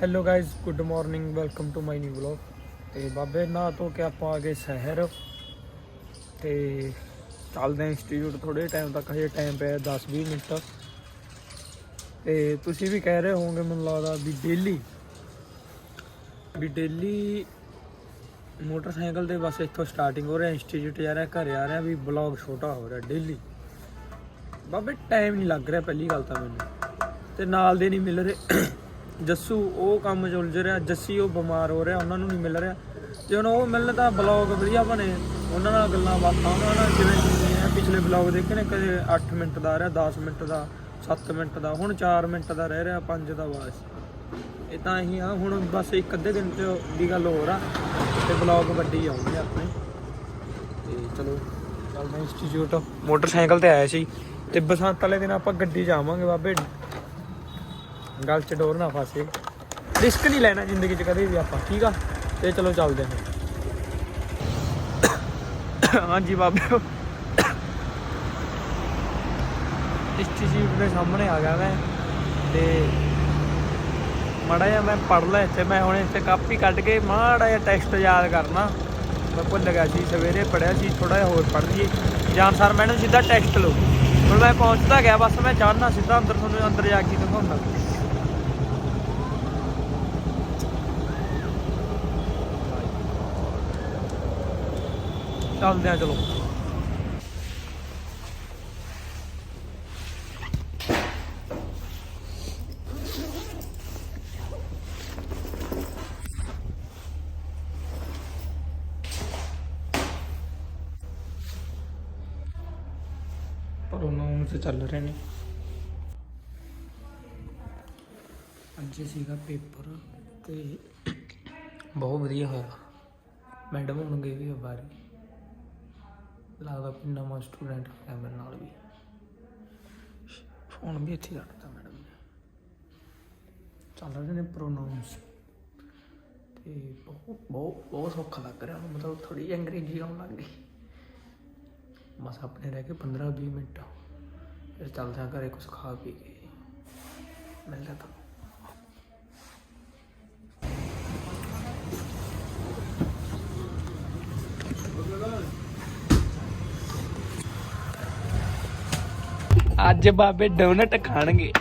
Hello guys good morning welcome to my new vlog ਤੇ ਬਾਬੇ ਨਾ ਤੋਂ ਕਿ ਆਪਾਂ ਆ ਗਏ ਸ਼ਹਿਰ। ਤੇ ਚੱਲਦੇ ਹਾਂ ਇੰਸਟੀਚਿਊਟ ਥੋੜੇ ਟਾਈਮ ਤੱਕ, ਹਜੇ ਟਾਈਮ ਪਿਆ 10-20 ਮਿੰਟ। ਤੇ ਤੁਸੀਂ ਵੀ ਕਹਿ ਰਹੇ ਹੋਵੋਗੇ ਮੈਨੂੰ ਲੱਗਦਾ ਵੀ ਡੇਲੀ ਵੀ ਡੇਲੀ ਮੋਟਰਸਾਈਕਲ ਤੇ ਬਸ ਇੱਥੋਂ ਸਟਾਰਟਿੰਗ ਹੋ ਰਿਹਾ ਇੰਸਟੀਚਿਊਟ ਜਾ ਰਿਹਾ, ਘਰ ਆ ਰਿਹਾ, ਵੀ ਬਲੌਗ ਛੋਟਾ ਹੋ ਰਿਹਾ ਡੇਲੀ ਬਾਬੇ ਟਾਈਮ ਨਹੀਂ ਲੱਗ ਰਿਹਾ ਪਹਿਲੀ ਗੱਲ ਤਾਂ ਮੈਨੂੰ। ਤੇ ਨਾਲ ਦੇ ਨਹੀਂ ਮਿਲ ਰਹੇ। ਜੱਸੂ, ਉਹ ਕੰਮ 'ਚ ਉਲਝ ਰਿਹਾ, ਜੱਸੀ ਉਹ ਬਿਮਾਰ ਹੋ ਰਿਹਾ, ਉਹਨਾਂ ਨੂੰ ਨਹੀਂ ਮਿਲ ਰਿਹਾ। ਜੇ ਹੁਣ ਉਹ ਮਿਲਣ ਤਾਂ ਬਲੌਗ ਵਧੀਆ ਬਣੇ, ਉਹਨਾਂ ਨਾਲ ਗੱਲਾਂ ਬਾਤਾਂ, ਉਹਨਾਂ ਨਾਲ ਜਿਵੇਂ ਜਿਵੇਂ ਪਿਛਲੇ ਬਲੌਗ ਦੇਖੇ ਨੇ, ਕਦੇ 8 ਮਿੰਟ ਦਾ ਆ ਰਿਹਾ 10 ਮਿੰਟ ਦਾ 7 ਮਿੰਟ ਦਾ, ਹੁਣ 4 ਮਿੰਟ ਦਾ ਰਹਿ ਰਿਹਾ 5 ਦਾ ਬਸ। ਇਹ ਤਾਂ ਹੀ ਆ, ਹੁਣ ਬਸ ਇੱਕ ਅੱਧੇ ਦਿਨ ਚ ਦੀ ਗੱਲ ਹੋਰ ਆ, ਤੇ ਬਲੌਗ ਵੱਡੀ ਆਉਣਗੇ ਆਪਣੇ। ਤੇ ਚਲੋ, ਚੱਲਦੇ ਇੰਸਟੀਚਿਊਟ। ਮੋਟਰਸਾਈਕਲ ਤੇ ਆਇਆ ਸੀ, ਤੇ ਬਸੰਤ ਵਾਲੇ ਦਿਨ ਆਪਾਂ ਗੱਡੀ ਜਾਵਾਂਗੇ ਬਾਬੇ। ਗੱਲ ਚ ਡੋਰ ਨਾ ਫਸੇ ਰਿਸਕ ਨਹੀਂ ਲੈਣਾ ਜ਼ਿੰਦਗੀ ਚ ਕਦੇ ਵੀ ਆਪਾਂ, ਠੀਕ ਆ? ਤੇ ਚਲੋ ਚੱਲਦੇ ਹਾਂ। ਹਾਂਜੀ ਬਾਬੇ। ਇੰਸਟੀਚਿਊਟ ਦੇ ਸਾਹਮਣੇ ਆ ਗਿਆ ਮੈਂ, ਤੇ ਮਾੜਾ ਜਿਹਾ ਮੈਂ ਪੜ ਲਿਆ ਇੱਥੇ, ਮੈਂ ਹੁਣ ਇੱਥੇ ਕਾਪੀ ਕੱਢ ਕੇ ਮਾੜਾ ਜਿਹਾ ਟੈਕਸਟ ਯਾਦ ਕਰਨਾ। ਮੈਂ ਭੁੱਲ ਗਿਆ ਸੀ, ਸਵੇਰੇ ਪੜਿਆ ਸੀ ਥੋੜਾ ਜਿਹਾ ਹੋਰ ਪੜ ਲਈਏ। ਜਾਨ ਸਰ ਮੈਨੂੰ ਸਿੱਧਾ ਟੈਕਸਟ ਲਓ। ਹੁਣ ਮੈਂ ਪਹੁੰਚਦਾ ਗਿਆ, ਬਸ ਮੈਂ ਚਾਹਨਾ ਸਿੱਧਾ ਅੰਦਰ ਤੁਹਾਨੂੰ, ਅੰਦਰ ਜਾ ਕੇ ਦਿਖਾਉਂਦਾ। ਚੱਲਦੇ ਆ, ਚਲੋ। ਪਰ ਉਹਨਾਂ ਨੂੰ ਤੇ ਚੱਲ ਰਹੇ ਨੇ। ਅੱਜ ਸੀਗਾ ਪੇਪਰ ਤੇ ਬਹੁਤ ਵਧੀਆ ਹੋਇਆ। ਮੈਡਮ ਹੋਣਗੇ ਵੀ ਬਾਰੇ। ਲੱਗਦਾ ਕਿ ਨਵਾਂ ਸਟੂਡੈਂਟ ਹੈ ਮੇਰੇ ਨਾਲ ਵੀ। ਫੋਨ ਵੀ ਇੱਥੇ ਰੱਖਤਾ ਮੈਡਮ ਨੇ। ਚੱਲ ਰਹੇ ਨੇ ਪ੍ਰੋਨਾਉਂਸ ਤੇ ਬਹੁਤ ਬਹੁਤ ਬਹੁਤ ਸੌਖਾ ਲੱਗ ਰਿਹਾ ਹੁਣ ਮਤਲਬ ਥੋੜੀ ਅੰਗਰੇਜ਼ੀ ਆਉਣ ਲੱਗ ਗਈ। ਬਸ ਆਪਣੇ ਰਹਿ ਗਏ 15 20 ਮਿੰਟ। ਫਿਰ ਚੱਲਦੇ ਹਾਂ ਘਰੇ ਕੁਝ ਖਾ ਪੀ ਕੇ। ਮਿਲਦਾ ਤਾਂ ਅੱਜ ਬਾਬੇ ਡੋਨਟ ਖਾਣਗੇ।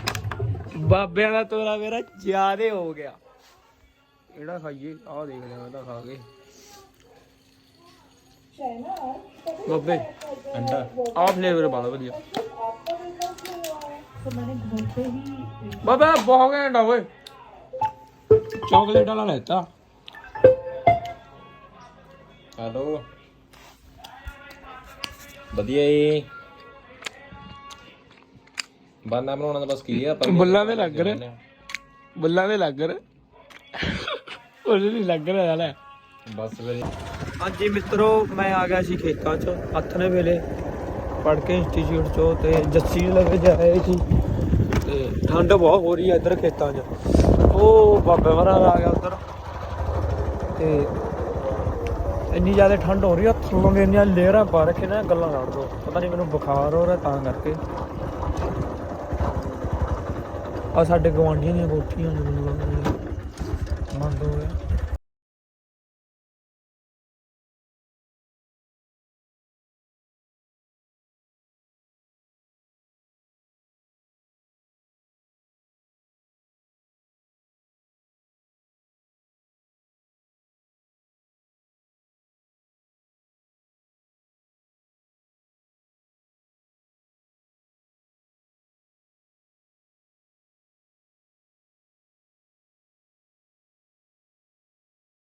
ਬਾਬਿਆਂ ਦਾ ਤੋਰਾ ਮੇਰਾ ਜ਼ਿਆਦੇ ਹੋ ਗਿਆ। ਇਹੜਾ ਖਾਈਏ, ਆਹ ਦੇਖ ਲੈ ਮੈਂ ਤਾਂ ਖਾ ਕੇ ਬਾਬੇ, ਅੰਡਾ। ਆਹ ਫਲੇਵਰ ਬਾਲਾ ਵਧੀਆ। ਬਾਬਾ, ਬਹੁਤ ਘੈਂਟਾ ਓਏ। ਚਾਕਲੇਟ ਵਾਲਾ ਲੈਤਾ। ਹਲੋ। ਵਧੀਆ ਏ। ਬਾਨਾ ਬਣਾਉਣਾ ਤਾਂ ਬਸ ਕੀ ਆ ਪਰ ਬੁੱਲਾਂ ਦੇ ਲੱਗ ਰਹੇ। ਬੁੱਲਾਂ ਦੇ ਲੱਗ ਰਿਹਾ। ਉਹ ਨਹੀਂ ਲੱਗ ਰਿਹਾ ਲੈ। ਬਸ ਫਿਰ। ਹਾਂਜੀ ਮਿੱਤਰੋ ਮੈਂ ਆ ਗਿਆ ਸੀ ਖੇਤਾਂ 'ਚ ਹੱਥ ਨੇ ਵੇਲੇ ਪੜ ਕੇ ਇੰਸਟੀਚਿਊਟ 'ਚੋਂ ਤੇ ਜੱਸੀ ਨੂੰ ਲੱਗੇ ਜਾ ਰਹੇ ਸੀ। ਤੇ ਠੰਡ ਬਹੁਤ ਹੋ ਰਹੀ ਹੈ ਇੱਧਰ ਖੇਤਾਂ 'ਚ। ਉਹ ਬਾਬੇ ਵਰਾ ਆ ਗਿਆ ਉੱਧਰ। ਤੇ ਇੰਨੀ ਜ਼ਿਆਦਾ ਠੰਡ ਹੋ ਰਹੀ ਆ ਥੱਲੋਂ ਦੀ ਇੰਨੀਆਂ ਲੇਅਰਾਂ ਪਾ ਰੱਖੇ ਨੇ ਗੱਲਾਂ ਛੱਡ ਦੋ ਪਤਾ ਨਹੀਂ ਮੈਨੂੰ ਬੁਖਾਰ ਹੋ ਰਿਹਾ ਤਾਂ ਕਰਕੇ। ਆ ਸਾਡੇ ਗਵਾਂਢੀਆਂ ਦੀਆਂ ਕੋਠੀਆਂ ਨੇ ਮੈਨੂੰ ਲੱਗਦਾ। ਬੰਦ ਹੋ ਗਿਆ